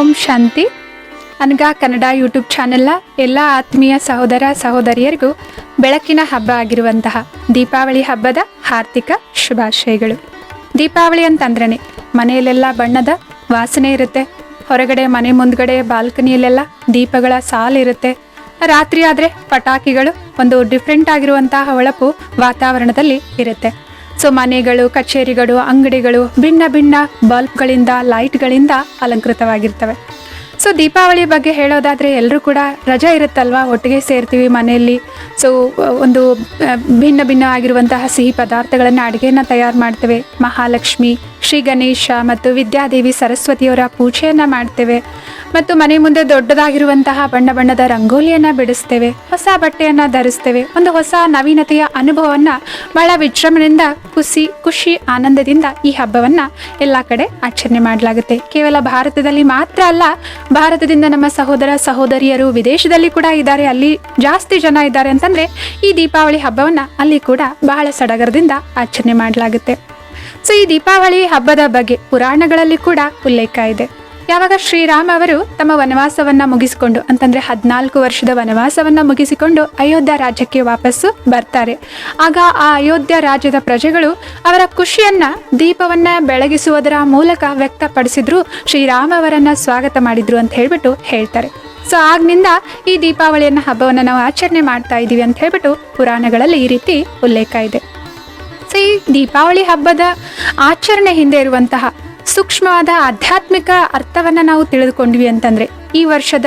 ಓಂ ಶಾಂತಿ. ಅನ್ಗ Kannada YouTube ಚಾನೆಲ್ನ ಎಲ್ಲ ಆತ್ಮೀಯ ಸಹೋದರ ಸಹೋದರಿಯರಿಗೂ ಬೆಳಕಿನ ಹಬ್ಬ ಆಗಿರುವಂತಹ ದೀಪಾವಳಿ ಹಬ್ಬದ ಹಾರ್ದಿಕ ಶುಭಾಶಯಗಳು. ದೀಪಾವಳಿ ಅಂತಂದ್ರೆ ಮನೆಯಲ್ಲೆಲ್ಲ ಬಣ್ಣದ ವಾಸನೆ ಇರುತ್ತೆ. ಹೊರಗಡೆ ಮನೆ ಮುಂದ್ಗಡೆ ಬಾಲ್ಕನಿಯಲ್ಲೆಲ್ಲ ದೀಪಗಳ ಸಾಲಿರುತ್ತೆ ರಾತ್ರಿ ಆದರೆ ಪಟಾಕಿಗಳು ಒಂದು ಡಿಫ್ರೆಂಟ್ ಆಗಿರುವಂತಹ ಹೊಳಪು ವಾತಾವರಣದಲ್ಲಿ ಇರುತ್ತೆ. ಸೊ ಮನೆಗಳು, ಕಚೇರಿಗಳು, ಅಂಗಡಿಗಳು ಭಿನ್ನ ಭಿನ್ನ ಬಲ್ಬ್ಗಳಿಂದ, ಲೈಟ್ಗಳಿಂದ ಅಲಂಕೃತವಾಗಿರ್ತವೆ. ಸೊ ದೀಪಾವಳಿ ಬಗ್ಗೆ ಹೇಳೋದಾದರೆ ಎಲ್ಲರೂ ಕೂಡ ರಜಾ ಇರುತ್ತಲ್ವಾ? ಒಟ್ಟಿಗೆ ಸೇರ್ತೀವಿ ಮನೆಯಲ್ಲಿ. ಸೊ ಒಂದು ಭಿನ್ನ ಭಿನ್ನ ಆಗಿರುವಂತಹ ಸಿಹಿ ಪದಾರ್ಥಗಳನ್ನು ಅಡುಗೆಯನ್ನು ತಯಾರು ಮಾಡ್ತೇವೆ. ಮಹಾಲಕ್ಷ್ಮಿ ಶ್ರೀ ಗಣೇಶ ಮತ್ತು ವಿದ್ಯಾದೇವಿ ಸರಸ್ವತಿಯವರ ಪೂಜೆಯನ್ನು ಮಾಡ್ತೇವೆ. ಮತ್ತು ಮನೆ ಮುಂದೆ ದೊಡ್ಡದಾಗಿರುವಂತಹ ಬಣ್ಣ ಬಣ್ಣದ ರಂಗೋಲಿಯನ್ನು ಬಿಡಿಸ್ತೇವೆ. ಹೊಸ ಬಟ್ಟೆಯನ್ನು ಧರಿಸ್ತೇವೆ. ಒಂದು ಹೊಸ ನವೀನತೆಯ ಅನುಭವವನ್ನು ಬಹಳ ವಿಜೃಂಭಣೆಯಿಂದ ಖುಷಿ ಖುಷಿ, ಆನಂದದಿಂದ ಈ ಹಬ್ಬವನ್ನು ಎಲ್ಲ ಕಡೆ ಆಚರಣೆ ಮಾಡಲಾಗುತ್ತೆ. ಕೇವಲ ಭಾರತದಲ್ಲಿ ಮಾತ್ರ ಅಲ್ಲ, ಭಾರತದಿಂದ ನಮ್ಮ ಸಹೋದರ ಸಹೋದರಿಯರು ವಿದೇಶದಲ್ಲಿ ಕೂಡ ಇದ್ದಾರೆ. ಅಲ್ಲಿ ಜಾಸ್ತಿ ಜನ ಇದ್ದಾರೆ ಅಂತಂದ್ರೆ ಈ ದೀಪಾವಳಿ ಹಬ್ಬವನ್ನು ಅಲ್ಲಿ ಕೂಡ ಬಹಳ ಸಡಗರದಿಂದ ಆಚರಣೆ ಮಾಡಲಾಗುತ್ತೆ. ಸೊ ಈ ದೀಪಾವಳಿ ಹಬ್ಬದ ಬಗ್ಗೆ ಪುರಾಣಗಳಲ್ಲಿ ಕೂಡ ಉಲ್ಲೇಖ ಇದೆ. ಯಾವಾಗ ಶ್ರೀರಾಮ ಅವರು ತಮ್ಮ ವನವಾಸವನ್ನ ಮುಗಿಸಿಕೊಂಡು, ಅಂತಂದ್ರೆ ಹದಿನಾಲ್ಕು ವರ್ಷದ ವನವಾಸವನ್ನ ಮುಗಿಸಿಕೊಂಡು ಅಯೋಧ್ಯ ರಾಜ್ಯಕ್ಕೆ ವಾಪಸ್ಸು ಬರ್ತಾರೆ. ಆಗ ಆ ಅಯೋಧ್ಯ ರಾಜ್ಯದ ಪ್ರಜೆಗಳು ಅವರ ಖುಷಿಯನ್ನ ದೀಪವನ್ನ ಬೆಳಗಿಸುವುದರ ಮೂಲಕ ವ್ಯಕ್ತಪಡಿಸಿದ್ರು, ಶ್ರೀರಾಮ ಅವರನ್ನ ಸ್ವಾಗತ ಮಾಡಿದ್ರು ಅಂತ ಹೇಳ್ಬಿಟ್ಟು ಹೇಳ್ತಾರೆ. ಸೊ, ಆಗ್ನಿಂದ ಈ ದೀಪಾವಳಿಯನ್ನ ಹಬ್ಬವನ್ನ ನಾವು ಆಚರಣೆ ಮಾಡ್ತಾ ಇದ್ದೀವಿ ಅಂತ ಹೇಳ್ಬಿಟ್ಟು ಪುರಾಣಗಳಲ್ಲಿ ಈ ರೀತಿ ಉಲ್ಲೇಖ ಇದೆ. ಈ ದೀಪಾವಳಿ ಹಬ್ಬದ ಆಚರಣೆ ಹಿಂದೆ ಇರುವಂತಹ ಸೂಕ್ಷ್ಮವಾದ ಆಧ್ಯಾತ್ಮಿಕ ಅರ್ಥವನ್ನು ನಾವು ತಿಳಿದುಕೊಂಡ್ವಿ ಅಂತಂದ್ರೆ ಈ ವರ್ಷದ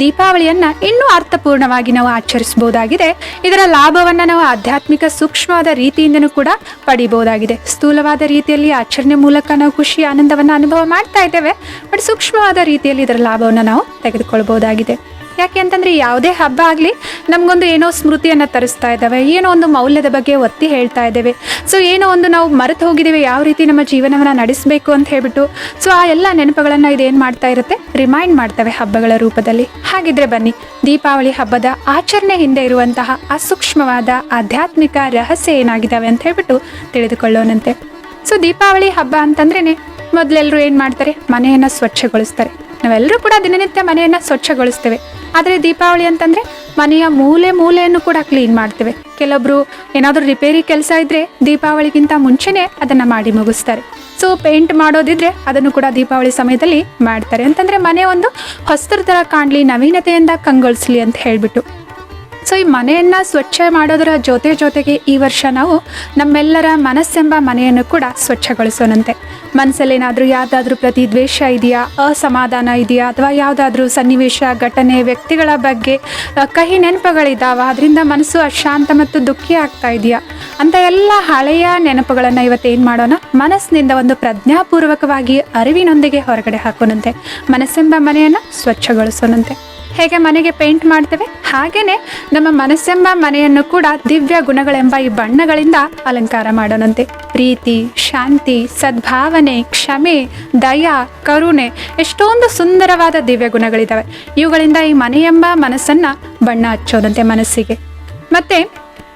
ದೀಪಾವಳಿಯನ್ನ ಇನ್ನೂ ಅರ್ಥಪೂರ್ಣವಾಗಿ ನಾವು ಆಚರಿಸಬಹುದಾಗಿದೆ. ಇದರ ಲಾಭವನ್ನ ನಾವು ಆಧ್ಯಾತ್ಮಿಕ ಸೂಕ್ಷ್ಮವಾದ ರೀತಿಯಿಂದನೂ ಕೂಡ ಪಡಿಬಹುದಾಗಿದೆ. ಸ್ಥೂಲವಾದ ರೀತಿಯಲ್ಲಿ ಆಚರಣೆ ಮೂಲಕ ನಾವು ಖುಷಿ, ಆನಂದವನ್ನ ಅನುಭವ ಮಾಡ್ತಾ ಇದ್ದೇವೆ. ಬಟ್ ಸೂಕ್ಷ್ಮವಾದ ರೀತಿಯಲ್ಲಿ ಇದರ ಲಾಭವನ್ನು ನಾವು ತೆಗೆದುಕೊಳ್ಬಹುದಾಗಿದೆ. ಯಾಕೆ ಅಂತಂದ್ರೆ ಯಾವುದೇ ಹಬ್ಬ ಆಗಲಿ ನಮಗೊಂದು ಏನೋ ಸ್ಮೃತಿಯನ್ನು ತರಿಸ್ತಾ ಇದ್ದಾವೆ, ಏನೋ ಒಂದು ಮೌಲ್ಯದ ಬಗ್ಗೆ ಒತ್ತಿ ಹೇಳ್ತಾ ಇದ್ದೇವೆ. ಸೊ ಏನೋ ಒಂದು ನಾವು ಮರೆತು ಹೋಗಿದ್ದೇವೆ, ಯಾವ ರೀತಿ ನಮ್ಮ ಜೀವನವನ್ನು ನಡೆಸಬೇಕು ಅಂತ ಹೇಳ್ಬಿಟ್ಟು ಸೊ ಆ ಎಲ್ಲ ನೆನಪುಗಳನ್ನು ಇದೇನು ಮಾಡ್ತಾ ಇರುತ್ತೆ? ರಿಮೈಂಡ್ ಮಾಡ್ತವೆ ಹಬ್ಬಗಳ ರೂಪದಲ್ಲಿ. ಹಾಗಿದ್ರೆ ಬನ್ನಿ, ದೀಪಾವಳಿ ಹಬ್ಬದ ಆಚರಣೆ ಹಿಂದೆ ಇರುವಂತಹ ಅಸೂಕ್ಷ್ಮವಾದ ಸೂಕ್ಷ್ಮವಾದ ಆಧ್ಯಾತ್ಮಿಕ ರಹಸ್ಯ ಏನಾಗಿದ್ದಾವೆ ಅಂತ ಹೇಳ್ಬಿಟ್ಟು ತಿಳಿದುಕೊಳ್ಳೋಣಂತೆ. ಸೊ ದೀಪಾವಳಿ ಹಬ್ಬ ಅಂತಂದ್ರೇನೆ ಮೊದಲೆಲ್ಲರೂ ಏನು ಮಾಡ್ತಾರೆ? ಮನೆಯನ್ನು ಸ್ವಚ್ಛಗೊಳಿಸ್ತಾರೆ. ನಾವೆಲ್ಲರೂ ಕೂಡ ದಿನನಿತ್ಯ ಮನೆಯನ್ನು ಸ್ವಚ್ಛಗೊಳಿಸ್ತೇವೆ. ಆದರೆ ದೀಪಾವಳಿ ಅಂತಂದರೆ ಮನೆಯ ಮೂಲೆ ಮೂಲೆಯನ್ನು ಕೂಡ ಕ್ಲೀನ್ ಮಾಡ್ತೇವೆ. ಕೆಲವೊಬ್ರು ಏನಾದರೂ ರಿಪೇರಿ ಕೆಲಸ ಇದ್ದರೆ ದೀಪಾವಳಿಗಿಂತ ಮುಂಚೆನೇ ಅದನ್ನು ಮಾಡಿ ಮುಗಿಸ್ತಾರೆ. ಸೊ ಪೇಂಟ್ ಮಾಡೋದಿದ್ರೆ ಅದನ್ನು ಕೂಡ ದೀಪಾವಳಿ ಸಮಯದಲ್ಲಿ ಮಾಡ್ತಾರೆ. ಅಂತಂದರೆ ಮನೆ ಒಂದು ಹೊಸ್ತರ ಥರ ಕಾಣಲಿ, ನವೀನತೆಯಿಂದ ಕಂಗೊಳಿಸ್ಲಿ ಅಂತ ಹೇಳಿಬಿಟ್ಟು. ಸೊ ಈ ಮನೆಯನ್ನು ಸ್ವಚ್ಛ ಮಾಡೋದರ ಜೊತೆ ಜೊತೆಗೆ ಈ ವರ್ಷ ನಾವು ನಮ್ಮೆಲ್ಲರ ಮನಸ್ಸೆಂಬ ಮನೆಯನ್ನು ಕೂಡ ಸ್ವಚ್ಛಗೊಳಿಸೋಣಂತೆ. ಮನಸ್ಸಲ್ಲೇನಾದರೂ ಯಾವುದಾದ್ರೂ ಪ್ರತಿ ದ್ವೇಷ ಇದೆಯಾ, ಅಸಮಾಧಾನ ಇದೆಯಾ, ಅಥವಾ ಯಾವುದಾದ್ರೂ ಸನ್ನಿವೇಶ, ಘಟನೆ, ವ್ಯಕ್ತಿಗಳ ಬಗ್ಗೆ ಕಹಿ ನೆನಪುಗಳಿದ್ದಾವ ಅದರಿಂದ ಮನಸ್ಸು ಅಶಾಂತ ಮತ್ತು ದುಃಖಿ ಆಗ್ತಾ ಇದೆಯಾ? ಅಂತ ಎಲ್ಲ ಹಳೆಯ ನೆನಪುಗಳನ್ನು ಇವತ್ತೇನು ಮಾಡೋಣ? ಮನಸ್ಸಿನಿಂದ ಒಂದು ಪ್ರಜ್ಞಾಪೂರ್ವಕವಾಗಿ ಅರಿವಿನೊಂದಿಗೆ ಹೊರಗಡೆ ಹಾಕೋಣಂತೆ. ಮನಸ್ಸೆಂಬ ಮನೆಯನ್ನು ಸ್ವಚ್ಛಗೊಳಿಸೋಣಂತೆ. ಹೇಗೆ ಮನೆಗೆ ಪೇಂಟ್ ಮಾಡ್ತೇವೆ? ಹಾಗೇನೆ ನಮ್ಮ ಮನಸ್ಸೆಂಬ ಮನೆಯನ್ನು ಕೂಡ ದಿವ್ಯ ಗುಣಗಳೆಂಬ ಈ ಬಣ್ಣಗಳಿಂದ ಅಲಂಕಾರ ಮಾಡೋಣಂತೆ. ಪ್ರೀತಿ, ಶಾಂತಿ, ಸದ್ಭಾವನೆ, ಕ್ಷಮೆ, ದಯ, ಕರುಣೆ ಎಷ್ಟೊಂದು ಸುಂದರವಾದ ದಿವ್ಯ ಗುಣಗಳಿದ್ದಾವೆ ಇವುಗಳಿಂದ ಈ ಮನೆಯೆಂಬ ಮನಸ್ಸನ್ನ ಬಣ್ಣ ಹಚ್ಚೋದಂತೆ ಮನಸ್ಸಿಗೆ. ಮತ್ತೆ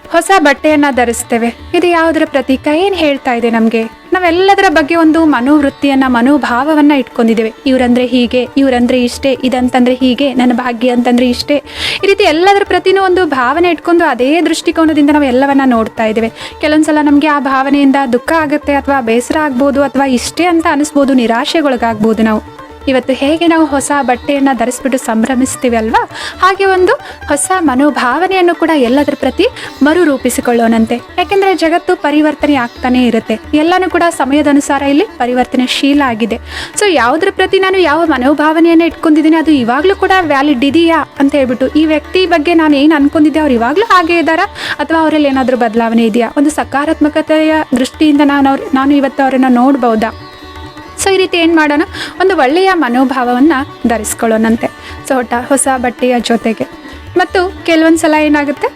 ಹೊಸ ಬಟ್ಟೆಯನ್ನು ಧರಿಸ್ತೇವೆ. ಇದು ಯಾವುದರ ಪ್ರತೀಕ? ಏನು ಹೇಳ್ತಾ ಇದೆ ನಮಗೆ? ನಾವೆಲ್ಲದರ ಬಗ್ಗೆ ಒಂದು ಮನೋವೃತ್ತಿಯನ್ನ, ಮನೋಭಾವವನ್ನ ಇಟ್ಕೊಂಡಿದ್ದೇವೆ. ಇವರಂದ್ರೆ ಹೀಗೆ, ಇವರಂದ್ರೆ ಇಷ್ಟೇ, ಇದಂತಂದ್ರೆ ಹೀಗೆ, ನನ್ನ ಭಾಗ್ಯ ಅಂತಂದ್ರೆ ಇಷ್ಟೇ. ಈ ರೀತಿ ಎಲ್ಲದರ ಪ್ರತಿನೂ ಒಂದು ಭಾವನೆ ಇಟ್ಕೊಂಡು ಅದೇ ದೃಷ್ಟಿಕೋನದಿಂದ ನಾವು ಎಲ್ಲವನ್ನ ನೋಡ್ತಾ ಇದ್ದೇವೆ. ಕೆಲವೊಂದ್ಸಲ ನಮಗೆ ಆ ಭಾವನೆಯಿಂದ ದುಃಖ ಆಗುತ್ತೆ ಅಥವಾ ಬೇಸರ ಆಗ್ಬೋದು ಅಥವಾ ಇಷ್ಟೇ ಅಂತ ಅನಿಸ್ಬೋದು, ನಿರಾಶೆಗೊಳಗಾಗ್ಬೋದು ನಾವು. ಇವತ್ತು ಹೇಗೆ ನಾವು ಹೊಸ ಬಟ್ಟೆಯನ್ನು ಧರಿಸ್ಬಿಟ್ಟು ಸಂಭ್ರಮಿಸ್ತೀವಿ ಅಲ್ವಾ ಹಾಗೆ ಒಂದು ಹೊಸ ಮನೋಭಾವನೆಯನ್ನು ಕೂಡ ಎಲ್ಲದರ ಪ್ರತಿ ಮರುರೂಪಿಸಿಕೊಳ್ಳೋಣಂತೆ. ಯಾಕೆಂದರೆ ಜಗತ್ತು ಪರಿವರ್ತನೆ ಆಗ್ತಾನೇ ಇರುತ್ತೆ. ಎಲ್ಲನೂ ಕೂಡ ಸಮಯದ ಅನುಸಾರ ಇಲ್ಲಿ ಪರಿವರ್ತನೆಶೀಲ ಆಗಿದೆ. ಸೊ ಯಾವುದ್ರ ಪ್ರತಿ ನಾನು ಯಾವ ಮನೋಭಾವನೆಯನ್ನು ಇಟ್ಕೊಂಡಿದ್ದೀನಿ ಅದು ಇವಾಗಲೂ ಕೂಡ ವ್ಯಾಲಿಡ್ ಇದೆಯಾ ಅಂತ ಹೇಳ್ಬಿಟ್ಟು, ಈ ವ್ಯಕ್ತಿ ಬಗ್ಗೆ ನಾನು ಏನು ಅನ್ಕೊಂಡಿದ್ದೆ ಅವ್ರು ಇವಾಗಲೂ ಹಾಗೆ ಇದ್ದಾರಾ? ಅಥವಾ ಅವರಲ್ಲಿ ಏನಾದರೂ ಬದಲಾವಣೆ ಇದೆಯಾ? ಒಂದು ಸಕಾರಾತ್ಮಕತೆಯ ದೃಷ್ಟಿಯಿಂದ ನಾನು ಅವ್ರ ನಾನು ಇವತ್ತು ಅವರನ್ನು ನೋಡ್ಬೋದಾ? ಸೊ ಈ ರೀತಿ ಏನು ಮಾಡೋಣ? ಒಂದು ಒಳ್ಳೆಯ ಮನೋಭಾವವನ್ನು ಧರಿಸ್ಕೊಳ್ಳೋಣಂತೆ. ಸೊ ಹೊಸ ಬಟ್ಟೆಯ ಜೊತೆಗೆ. ಮತ್ತು ಕೆಲವೊಂದು ಸಲ ಏನಾಗುತ್ತೆ?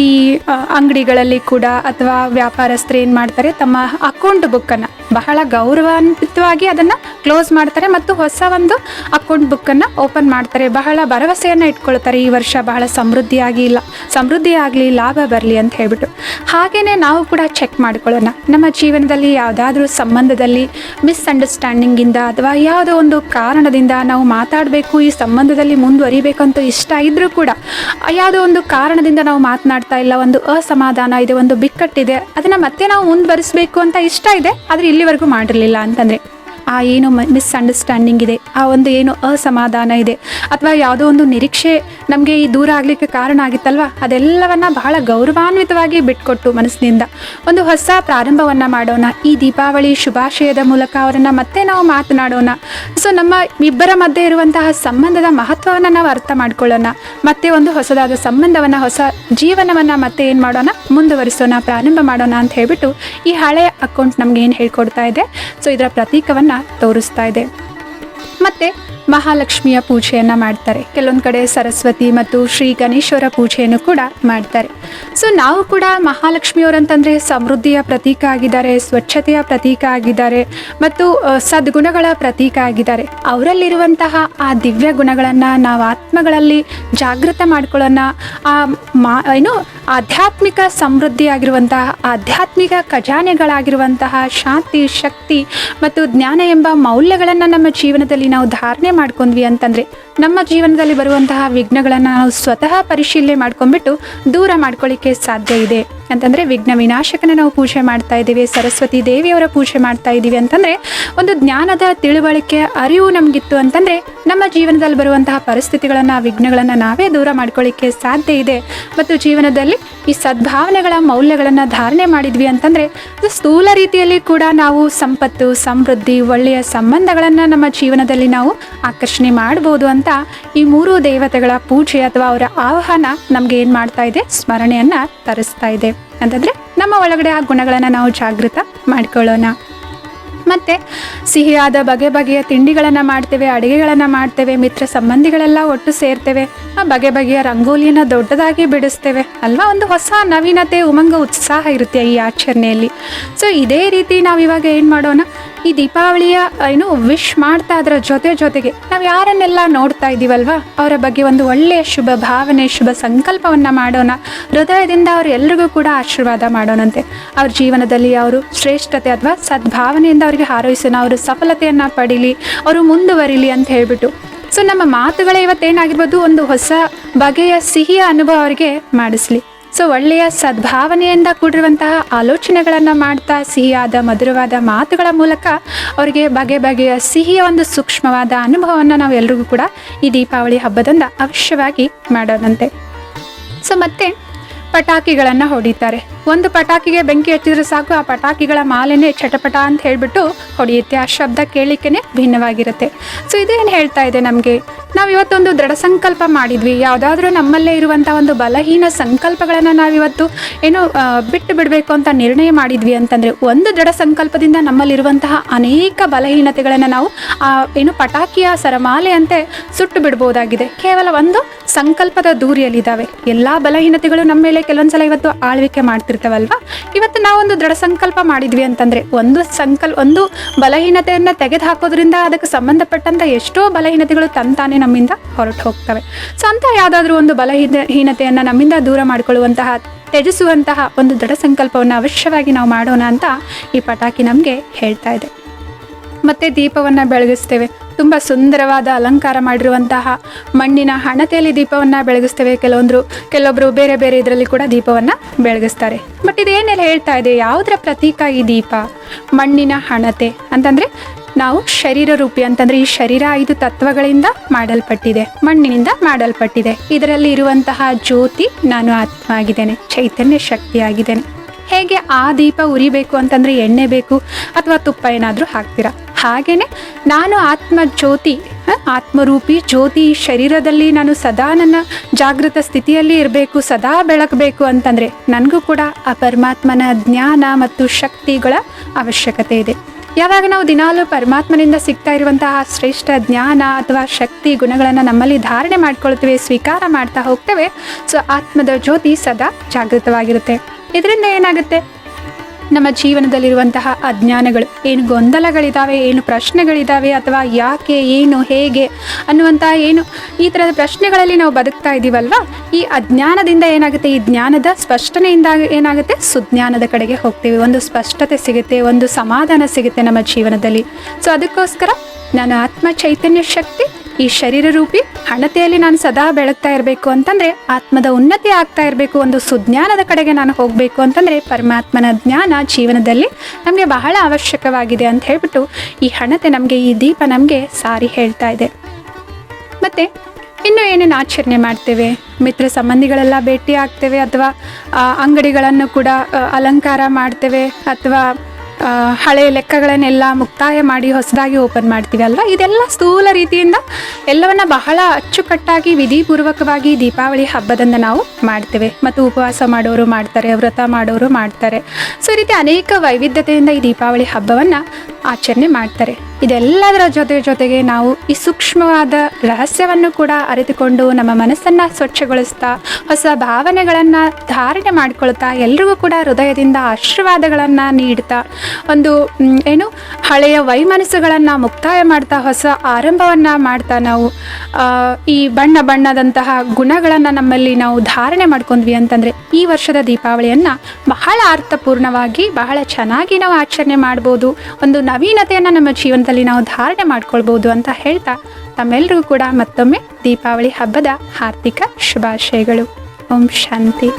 ಈ ಅಂಗಡಿಗಳಲ್ಲಿ ಕೂಡ ಅಥವಾ ವ್ಯಾಪಾರಸ್ಥರು ಏನು ಮಾಡ್ತಾರೆ? ತಮ್ಮ ಅಕೌಂಟ್ ಬುಕ್ಕನ್ನು ಬಹಳ ಗೌರವಾನ್ವಿತವಾಗಿ ಅದನ್ನು ಕ್ಲೋಸ್ ಮಾಡ್ತಾರೆ ಮತ್ತು ಹೊಸ ಒಂದು ಅಕೌಂಟ್ ಬುಕ್ಕನ್ನು ಓಪನ್ ಮಾಡ್ತಾರೆ. ಬಹಳ ಭರವಸೆಯನ್ನು ಇಟ್ಕೊಳ್ತಾರೆ. ಈ ವರ್ಷ ಬಹಳ ಸಮೃದ್ಧಿಯಾಗಿ ಇಲ್ಲ, ಸಮೃದ್ಧಿ ಆಗಲಿ, ಲಾಭ ಬರಲಿ ಅಂತ ಹೇಳ್ಬಿಟ್ಟು. ಹಾಗೆಯೇ ನಾವು ಕೂಡ ಚೆಕ್ ಮಾಡ್ಕೊಳ್ಳೋಣ. ನಮ್ಮ ಜೀವನದಲ್ಲಿ ಯಾವುದಾದ್ರೂ ಸಂಬಂಧದಲ್ಲಿ ಮಿಸ್ಅಂಡರ್ಸ್ಟ್ಯಾಂಡಿಂಗಿಂದ ಅಥವಾ ಯಾವುದೋ ಒಂದು ಕಾರಣದಿಂದ ನಾವು ಮಾತಾಡಬೇಕು, ಈ ಸಂಬಂಧದಲ್ಲಿ ಮುಂದುವರಿಬೇಕಂತ ಇಷ್ಟ ಇದ್ದರೂ ಕೂಡ, ಯಾವುದೋ ಒಂದು ಕಾರಣದಿಂದ ನಾವು ಮಾತನಾಡ್ತಾ ಇಲ್ಲ, ಒಂದು ಅಸಮಾಧಾನ ಇದೆ, ಒಂದು ಬಿಕ್ಕಟ್ಟಿದೆ, ಅದನ್ನು ಮತ್ತೆ ನಾವು ಮುಂದುವರಿಸಬೇಕು ಅಂತ ಇಷ್ಟ ಇದೆ, ಆದರೆ ಇಲ್ಲಿವರೆಗೂ ಮಾಡಿರಲಿಲ್ಲ ಅಂತಂದರೆ. ಆ ಏನು ಮಿಸ್ಅಂಡರ್ಸ್ಟ್ಯಾಂಡಿಂಗ್ ಇದೆ, ಆ ಒಂದು ಏನು ಅಸಮಾಧಾನ ಇದೆ, ಅಥವಾ ಯಾವುದೋ ಒಂದು ನಿರೀಕ್ಷೆ ನಮಗೆ ಈ ದೂರ ಆಗಲಿಕ್ಕೆ ಕಾರಣ ಆಗಿತ್ತಲ್ವ? ಅದೆಲ್ಲವನ್ನ ಬಹಳ ಗೌರವಾನ್ವಿತವಾಗಿ ಬಿಟ್ಕೊಟ್ಟು ಮನಸ್ಸಿನಿಂದ ಒಂದು ಹೊಸ ಪ್ರಾರಂಭವನ್ನು ಮಾಡೋಣ. ಈ ದೀಪಾವಳಿ ಶುಭಾಶಯದ ಮೂಲಕ ಅವರನ್ನು ಮತ್ತೆ ನಾವು ಮಾತನಾಡೋಣ. ಸೊ ನಮ್ಮ ಇಬ್ಬರ ಮಧ್ಯೆ ಇರುವಂತಹ ಸಂಬಂಧದ ಮಹತ್ವವನ್ನು ನಾವು ಅರ್ಥ ಮಾಡ್ಕೊಳ್ಳೋಣ. ಮತ್ತೆ ಒಂದು ಹೊಸದಾದ ಸಂಬಂಧವನ್ನು, ಹೊಸ ಜೀವನವನ್ನು ಮತ್ತೆ ಏನು ಮಾಡೋಣ? ಮುಂದುವರಿಸೋಣ, ಪ್ರಾರಂಭ ಮಾಡೋಣ ಅಂತ ಹೇಳ್ಬಿಟ್ಟು ಈ ಹಳೆಯ ಅಕೌಂಟ್ ನಮ್ಗೆ ಏನು ಹೇಳ್ಕೊಡ್ತಾ ಇದೆ? ಸೊ ಇದರ ಪ್ರತೀಕವನ್ನು ತೋರಿಸ್ತಾ ಇದೆ. ಮತ್ತು ಮಹಾಲಕ್ಷ್ಮಿಯ ಪೂಜೆಯನ್ನು ಮಾಡ್ತಾರೆ. ಕೆಲವೊಂದು ಕಡೆ ಸರಸ್ವತಿ ಮತ್ತು ಶ್ರೀ ಗಣೇಶ್ವರ ಪೂಜೆಯನ್ನು ಕೂಡ ಮಾಡ್ತಾರೆ. ಸೊ ನಾವು ಕೂಡ ಮಹಾಲಕ್ಷ್ಮಿಯವರಂತಂದರೆ ಸಮೃದ್ಧಿಯ ಪ್ರತೀಕ ಆಗಿದ್ದಾರೆ, ಸ್ವಚ್ಛತೆಯ ಪ್ರತೀಕ ಆಗಿದ್ದಾರೆ ಮತ್ತು ಸದ್ಗುಣಗಳ ಪ್ರತೀಕ ಆಗಿದ್ದಾರೆ. ಅವರಲ್ಲಿರುವಂತಹ ಆ ದಿವ್ಯ ಗುಣಗಳನ್ನು ನಾವು ಆತ್ಮಗಳಲ್ಲಿ ಜಾಗೃತ ಮಾಡ್ಕೊಳ್ಳೋಣ, ಆ ಮಾ, ಏನು ಆಧ್ಯಾತ್ಮಿಕ ಸಮೃದ್ಧಿಯಾಗಿರುವಂತಹ ಆಧ್ಯಾತ್ಮಿಕ ಖಜಾನೆಗಳಾಗಿರುವಂತಹ ಶಾಂತಿ, ಶಕ್ತಿ ಮತ್ತು ಜ್ಞಾನ ಎಂಬ ಮೌಲ್ಯಗಳನ್ನು ನಮ್ಮ ಜೀವನದಲ್ಲಿ ನಾವು ಧಾರಣೆ ಮಾಡ್ಕೊಂಡ್ವಿ ಅಂತಂದರೆ ನಮ್ಮ ಜೀವನದಲ್ಲಿ ಬರುವಂತಹ ವಿಘ್ನಗಳನ್ನು ನಾವು ಸ್ವತಃ ಪರಿಶೀಲನೆ ಮಾಡ್ಕೊಂಡ್ಬಿಟ್ಟು ದೂರ ಮಾಡ್ಕೊಳ್ಳಿಕ್ಕೆ ಸಾಧ್ಯ ಇದೆ. ಅಂತಂದರೆ ವಿಘ್ನ ವಿನಾಶಕನ ನಾವು ಪೂಜೆ ಮಾಡ್ತಾ ಇದ್ದೀವಿ, ಸರಸ್ವತಿ ದೇವಿಯವರ ಪೂಜೆ ಮಾಡ್ತಾ ಇದ್ದೀವಿ ಅಂತಂದರೆ ಒಂದು ಜ್ಞಾನದ ತಿಳುವಳಿಕೆ, ಅರಿವು ನಮಗಿತ್ತು ಅಂತಂದರೆ ನಮ್ಮ ಜೀವನದಲ್ಲಿ ಬರುವಂತಹ ಪರಿಸ್ಥಿತಿಗಳನ್ನು, ವಿಘ್ನಗಳನ್ನು ನಾವೇ ದೂರ ಮಾಡ್ಕೊಳ್ಳಿಕ್ಕೆ ಸಾಧ್ಯ ಇದೆ. ಮತ್ತು ಜೀವನದಲ್ಲಿ ಈ ಸದ್ಭಾವನೆಗಳ ಮೌಲ್ಯಗಳನ್ನು ಧಾರಣೆ ಮಾಡಿದ್ವಿ ಅಂತಂದರೆ ಸ್ಥೂಲ ರೀತಿಯಲ್ಲಿ ಕೂಡ ನಾವು ಸಂಪತ್ತು, ಸಮೃದ್ಧಿ, ಒಳ್ಳೆಯ ಸಂಬಂಧಗಳನ್ನು ನಮ್ಮ ಜೀವನದಲ್ಲಿ ನಾವು ಆಕರ್ಷಣೆ ಮಾಡ್ಬೋದು ಅಂತ ಈ ಮೂರು ದೇವತೆಗಳ ಪೂಜೆ ಅಥವಾ ಅವರ ಆಹ್ವಾನ ನಮಗೆ ಏನು ಮಾಡ್ತಾ ಇದೆ? ಸ್ಮರಣೆಯನ್ನು ತರಿಸ್ತಾ ಇದೆ. ಅಂತಂದರೆ ನಮ್ಮ ಒಳಗಡೆ ಆ ಗುಣಗಳನ್ನು ನಾವು ಜಾಗೃತ ಮಾಡ್ಕೊಳ್ಳೋಣ. ಮತ್ತು ಸಿಹಿಯಾದ ಬಗೆ ಬಗೆಯ ತಿಂಡಿಗಳನ್ನು ಮಾಡ್ತೇವೆ, ಅಡುಗೆಗಳನ್ನು ಮಾಡ್ತೇವೆ, ಮಿತ್ರ ಸಂಬಂಧಿಗಳೆಲ್ಲ ಒಟ್ಟು ಸೇರ್ತೇವೆ, ಆ ಬಗೆ ಬಗೆಯ ರಂಗೋಲಿಯನ್ನು ದೊಡ್ಡದಾಗಿ ಬಿಡಿಸ್ತೇವೆ ಅಲ್ವಾ? ಒಂದು ಹೊಸ ನವೀನತೆ, ಉಮಂಗ, ಉತ್ಸಾಹ ಇರುತ್ತೆ ಈ ಆಚರಣೆಯಲ್ಲಿ. ಸೊ ಇದೇ ರೀತಿ ನಾವು ಇವಾಗ ಏನು ಮಾಡೋಣ? ಈ ದೀಪಾವಳಿಯ ಏನು ವಿಶ್ ಮಾಡ್ತಾ ಅದರ ಜೊತೆ ಜೊತೆಗೆ ನಾವು ಯಾರನ್ನೆಲ್ಲ ನೋಡ್ತಾ ಇದ್ದೀವಲ್ವಾ ಅವರ ಬಗ್ಗೆ ಒಂದು ಒಳ್ಳೆಯ ಶುಭ ಭಾವನೆ, ಶುಭ ಸಂಕಲ್ಪವನ್ನು ಮಾಡೋಣ. ಹೃದಯದಿಂದ ಅವ್ರು ಎಲ್ರಿಗೂ ಕೂಡ ಆಶೀರ್ವಾದ ಮಾಡೋಣಂತೆ. ಅವ್ರ ಜೀವನದಲ್ಲಿ ಅವರು ಶ್ರೇಷ್ಠತೆ ಅಥವಾ ಸದ್ಭಾವನೆಯಿಂದ ಅವರಿಗೆ ಹಾರೈಸೋಣ. ಅವರು ಸಫಲತೆಯನ್ನು ಪಡೀಲಿ, ಅವರು ಮುಂದುವರಿಲಿ ಅಂತ ಹೇಳ್ಬಿಟ್ಟು. ಸೊ ನಮ್ಮ ಮಾತುಗಳೇ ಇವತ್ತೇನಾಗಿರ್ಬೋದು, ಒಂದು ಹೊಸ ಬಗೆಯ ಸಿಹಿಯ ಅನುಭವ ಅವರಿಗೆ ಮಾಡಿಸ್ಲಿ. ಸೊ ಒಳ್ಳೆಯ ಸದ್ಭಾವನೆಯಿಂದ ಕೂಡಿರುವಂತಹ ಆಲೋಚನೆಗಳನ್ನು ಮಾಡ್ತಾ ಸಿಹಿಯಾದ, ಮಧುರವಾದ ಮಾತುಗಳ ಮೂಲಕ ಅವರಿಗೆ ಬಗೆ ಬಗೆಯ ಸಿಹಿಯ ಒಂದು ಸೂಕ್ಷ್ಮವಾದ ಅನುಭವವನ್ನು ನಾವು ಎಲ್ರಿಗೂ ಕೂಡ ಈ ದೀಪಾವಳಿ ಹಬ್ಬದಿಂದ ಅವಶ್ಯವಾಗಿ ಮಾಡೋಣಂತೆ. ಸೊ ಮತ್ತೆ ಪಟಾಕಿಗಳನ್ನು ಹೊಡಿತಾರೆ. ಒಂದು ಪಟಾಕಿಗೆ ಬೆಂಕಿ ಹಚ್ಚಿದ್ರೆ ಸಾಕು, ಆ ಪಟಾಕಿಗಳ ಮಾಲೆನೇ ಚಟಪಟ ಅಂತ ಹೇಳಿಬಿಟ್ಟು ಹೊಡೆಯುತ್ತೆ. ಆ ಶಬ್ದ ಕೇಳಿಕೆನೆ ಭಿನ್ನವಾಗಿರುತ್ತೆ. ಸೊ ಇದೇನು ಹೇಳ್ತಾ ಇದೆ ನಮಗೆ? ನಾವು ಇವತ್ತೊಂದು ದೃಢ ಸಂಕಲ್ಪ ಮಾಡಿದ್ವಿ. ಯಾವುದಾದ್ರೂ ನಮ್ಮಲ್ಲೇ ಇರುವಂಥ ಒಂದು ಬಲಹೀನ ಸಂಕಲ್ಪಗಳನ್ನು ನಾವಿವತ್ತು ಏನು ಬಿಟ್ಟು ಬಿಡಬೇಕು ಅಂತ ನಿರ್ಣಯ ಮಾಡಿದ್ವಿ ಅಂತಂದರೆ, ಒಂದು ದೃಢ ಸಂಕಲ್ಪದಿಂದ ನಮ್ಮಲ್ಲಿರುವಂತಹ ಅನೇಕ ಬಲಹೀನತೆಗಳನ್ನು ನಾವು, ಆ, ಏನು ಪಟಾಕಿಯ ಸರಮಾಲೆಯಂತೆ ಸುಟ್ಟು ಬಿಡ್ಬೋದಾಗಿದೆ. ಕೇವಲ ಒಂದು ಸಂಕಲ್ಪದ ದೂರಿಯಲ್ಲಿದ್ದಾವೆ. ಎಲ್ಲ ಬಲಹೀನತೆಗಳು ನಮ್ಮ ಮೇಲೆ ಕೆಲವೊಂದ್ಸಲ ಇವತ್ತು ಆಳ್ವಿಕೆ ಮಾಡ್ತಿರ್ತವಲ್ವಾ ಇವತ್ತು ನಾವೊಂದು ದೃಢ ಸಂಕಲ್ಪ ಮಾಡಿದ್ವಿ ಅಂತಂದ್ರೆ, ಒಂದು ಸಂಕಲ್ಪ ಒಂದು ಬಲಹೀನತೆಯನ್ನ ತೆಗೆದು ಹಾಕೋದ್ರಿಂದ ಅದಕ್ಕೆ ಸಂಬಂಧಪಟ್ಟಂತ ಎಷ್ಟೋ ಬಲಹೀನತೆಗಳು ತಂತಾನೆ ನಮ್ಮಿಂದ ಹೊರಟು ಹೋಗ್ತವೆ. ಸೊ, ಅಂತ ಯಾವುದಾದ್ರೂ ಒಂದು ಬಲಹೀನ ಹೀನತೆಯನ್ನು ನಮ್ಮಿಂದ ದೂರ ಮಾಡಿಕೊಳ್ಳುವಂತಹ, ತ್ಯಜಿಸುವಂತಹ ಒಂದು ದೃಢ ಸಂಕಲ್ಪವನ್ನು ಅವಶ್ಯವಾಗಿ ನಾವು ಮಾಡೋಣ ಅಂತ ಈ ಪಟಾಕಿ ನಮಗೆ ಹೇಳ್ತಾ ಇದೆ. ಮತ್ತೆ ದೀಪವನ್ನು ಬೆಳಗಿಸ್ತೇವೆ. ತುಂಬ ಸುಂದರವಾದ ಅಲಂಕಾರ ಮಾಡಿರುವಂತಹ ಮಣ್ಣಿನ ಹಣತೆಯಲ್ಲಿ ದೀಪವನ್ನು ಬೆಳಗಿಸ್ತೇವೆ ಕೆಲವೊಂದರು. ಕೆಲವೊಬ್ಬರು ಬೇರೆ ಬೇರೆ ಇದರಲ್ಲಿ ಕೂಡ ದೀಪವನ್ನು ಬೆಳಗಿಸ್ತಾರೆ. ಬಟ್ ಇದೇನೆಲ್ಲ ಹೇಳ್ತಾ ಇದೆ? ಯಾವುದರ ಪ್ರತೀಕ ಈ ದೀಪ? ಮಣ್ಣಿನ ಹಣತೆ. ಅಂತಂದರೆ ನಾವು ಶರೀರ ರೂಪಿ, ಅಂತಂದರೆ ಈ ಶರೀರ ಐದು ತತ್ವಗಳಿಂದ ಮಾಡಲ್ಪಟ್ಟಿದೆ. ಮಣ್ಣಿನಿಂದ ಮಾಡಲ್ಪಟ್ಟಿದೆ. ಇದರಲ್ಲಿ ಇರುವಂತಹ ಜ್ಯೋತಿ ನಾನು ಆತ್ಮ ಆಗಿದ್ದೇನೆ. ಚೈತನ್ಯ ಶಕ್ತಿಯಾಗಿದ್ದೇನೆ. ಹೇಗೆ ಆ ದೀಪ ಉರಿಬೇಕು ಅಂತಂದರೆ ಎಣ್ಣೆ ಬೇಕು ಅಥವಾ ತುಪ್ಪ ಏನಾದರೂ ಹಾಕ್ತೀರಾ? ಹಾಗೆಯೇ ನಾನು ಆತ್ಮ ಜ್ಯೋತಿ ಆತ್ಮರೂಪಿ ಜ್ಯೋತಿ ಶರೀರದಲ್ಲಿ ನಾನು ಸದಾ ನನ್ನ ಜಾಗೃತ ಸ್ಥಿತಿಯಲ್ಲಿ ಇರಬೇಕು, ಸದಾ ಬೆಳಕಬೇಕು ಅಂತಂದರೆ ನನಗೂ ಕೂಡ ಆ ಪರಮಾತ್ಮನ ಜ್ಞಾನ ಮತ್ತು ಶಕ್ತಿಗಳ ಅವಶ್ಯಕತೆ ಇದೆ. ಯಾವಾಗ ನಾವು ದಿನಾಲೂ ಪರಮಾತ್ಮನಿಂದ ಸಿಗ್ತಾ ಇರುವಂತಹ ಶ್ರೇಷ್ಠ ಜ್ಞಾನ ಅಥವಾ ಶಕ್ತಿ ಗುಣಗಳನ್ನು ನಮ್ಮಲ್ಲಿ ಧಾರಣೆ ಮಾಡ್ಕೊಳ್ತೇವೆ, ಸ್ವೀಕಾರ ಮಾಡ್ತಾ ಹೋಗ್ತೇವೆ, ಸೊ ಆತ್ಮದ ಜ್ಯೋತಿ ಸದಾ ಜಾಗೃತವಾಗಿರುತ್ತೆ. ಇದರಿಂದ ಏನಾಗುತ್ತೆ? ನಮ್ಮ ಜೀವನದಲ್ಲಿರುವಂತಹ ಅಜ್ಞಾನಗಳು, ಏನು ಗೊಂದಲಗಳಿದ್ದಾವೆ ಏನು ಪ್ರಶ್ನೆಗಳಿದ್ದಾವೆ ಅಥವಾ ಯಾಕೆ, ಏನು, ಹೇಗೆ ಅನ್ನುವಂತಹ ಏನು ಈ ಥರದ ಪ್ರಶ್ನೆಗಳಲ್ಲಿ ನಾವು ಬದುಕ್ತಾ ಇದ್ದೀವಲ್ವ ಈ ಅಜ್ಞಾನದಿಂದ ಏನಾಗುತ್ತೆ? ಈ ಜ್ಞಾನದ ಸ್ಪಷ್ಟನೆಯಿಂದ ಏನಾಗುತ್ತೆ? ಸುಜ್ಞಾನದ ಕಡೆಗೆ ಹೋಗ್ತೀವಿ. ಒಂದು ಸ್ಪಷ್ಟತೆ ಸಿಗುತ್ತೆ, ಒಂದು ಸಮಾಧಾನ ಸಿಗುತ್ತೆ ನಮ್ಮ ಜೀವನದಲ್ಲಿ. ಸೊ ಅದಕ್ಕೋಸ್ಕರ ನಾನು ಆತ್ಮ ಚೈತನ್ಯ ಶಕ್ತಿ ಈ ಶರೀರ ರೂಪಿ ಹಣತೆಯಲ್ಲಿ ನಾನು ಸದಾ ಬೆಳಗ್ತಾ ಇರಬೇಕು ಅಂತಂದ್ರೆ ಆತ್ಮದ ಉನ್ನತಿ ಆಗ್ತಾ ಇರಬೇಕು, ಒಂದು ಸುಜ್ಞಾನದ ಕಡೆಗೆ ನಾನು ಹೋಗಬೇಕು ಅಂತಂದ್ರೆ ಪರಮಾತ್ಮನ ಜ್ಞಾನ ಜೀವನದಲ್ಲಿ ನಮಗೆ ಬಹಳ ಅವಶ್ಯಕವಾಗಿದೆ ಅಂತ ಹೇಳ್ಬಿಟ್ಟು ಈ ಹಣತೆ ನಮಗೆ, ಈ ದೀಪ ನಮಗೆ ಸಾರಿ ಹೇಳ್ತಾ ಇದೆ. ಮತ್ತೆ ಇನ್ನು ಏನೇನು ಆಚರಣೆ ಮಾಡ್ತೇವೆ? ಮಿತ್ರ ಸಂಬಂಧಿಗಳೆಲ್ಲ ಭೇಟಿ ಆಗ್ತೇವೆ ಅಥವಾ ಅಂಗಡಿಗಳನ್ನು ಕೂಡ ಅಲಂಕಾರ ಮಾಡ್ತೇವೆ ಅಥವಾ ಹಳೆಯ ಲೆಕ್ಕಗಳನ್ನೆಲ್ಲ ಮುಕ್ತಾಯ ಮಾಡಿ ಹೊಸದಾಗಿ ಓಪನ್ ಮಾಡ್ತೀವಿ ಅಲ್ವಾ? ಇದೆಲ್ಲ ಸ್ಥೂಲ ರೀತಿಯಿಂದ ಎಲ್ಲವನ್ನ ಬಹಳ ಅಚ್ಚುಕಟ್ಟಾಗಿ ವಿಧಿಪೂರ್ವಕವಾಗಿ ದೀಪಾವಳಿ ಹಬ್ಬದಂದು ನಾವು ಮಾಡ್ತೇವೆ. ಮತ್ತು ಉಪವಾಸ ಮಾಡೋರು ಮಾಡ್ತಾರೆ, ವ್ರತ ಮಾಡೋರು ಮಾಡ್ತಾರೆ. ಸೊ, ಈ ರೀತಿ ಅನೇಕ ವೈವಿಧ್ಯತೆಯಿಂದ ಈ ದೀಪಾವಳಿ ಹಬ್ಬವನ್ನು ಆಚರಣೆ ಮಾಡ್ತಾರೆ. ಇದೆಲ್ಲದರ ಜೊತೆ ಜೊತೆಗೆ ನಾವು ಈ ಸೂಕ್ಷ್ಮವಾದ ರಹಸ್ಯವನ್ನು ಕೂಡ ಅರಿತುಕೊಂಡು ನಮ್ಮ ಮನಸ್ಸನ್ನು ಸ್ವಚ್ಛಗೊಳಿಸ್ತಾ, ಹೊಸ ಭಾವನೆಗಳನ್ನು ಧಾರಣೆ ಮಾಡಿಕೊಳ್ತಾ, ಎಲ್ರಿಗೂ ಕೂಡ ಹೃದಯದಿಂದ ಆಶೀರ್ವಾದಗಳನ್ನು ನೀಡ್ತಾ ಒಂದು ಏನು, ಹಳೆಯ ವೈಮನಸ್ಸುಗಳನ್ನು ಮುಕ್ತಾಯ ಮಾಡ್ತಾ ಹೊಸ ಆರಂಭವನ್ನು ಮಾಡ್ತಾ ನಾವು ಈ ಬಣ್ಣ ಬಣ್ಣದಂತಹ ಗುಣಗಳನ್ನು ನಮ್ಮಲ್ಲಿ ನಾವು ಧಾರಣೆ ಮಾಡ್ಕೊಂಡ್ವಿ ಅಂತಂದರೆ ಈ ವರ್ಷದ ದೀಪಾವಳಿಯನ್ನು ಬಹಳ ಅರ್ಥಪೂರ್ಣವಾಗಿ, ಬಹಳ ಚೆನ್ನಾಗಿ ನಾವು ಆಚರಣೆ ಮಾಡ್ಬೋದು. ಒಂದು ನವೀನತೆಯನ್ನು ನಮ್ಮ ಜೀವನದಲ್ಲಿ ನಾವು ಧಾರಣೆ ಮಾಡ್ಕೊಳ್ಬೋದು ಅಂತ ಹೇಳ್ತಾ ತಮ್ಮೆಲ್ಲರಿಗೂ ಕೂಡ ಮತ್ತೊಮ್ಮೆ ದೀಪಾವಳಿ ಹಬ್ಬದ ಹಾರ್ದಿಕ ಶುಭಾಶಯಗಳು. ಓಂ ಶಾಂತಿ.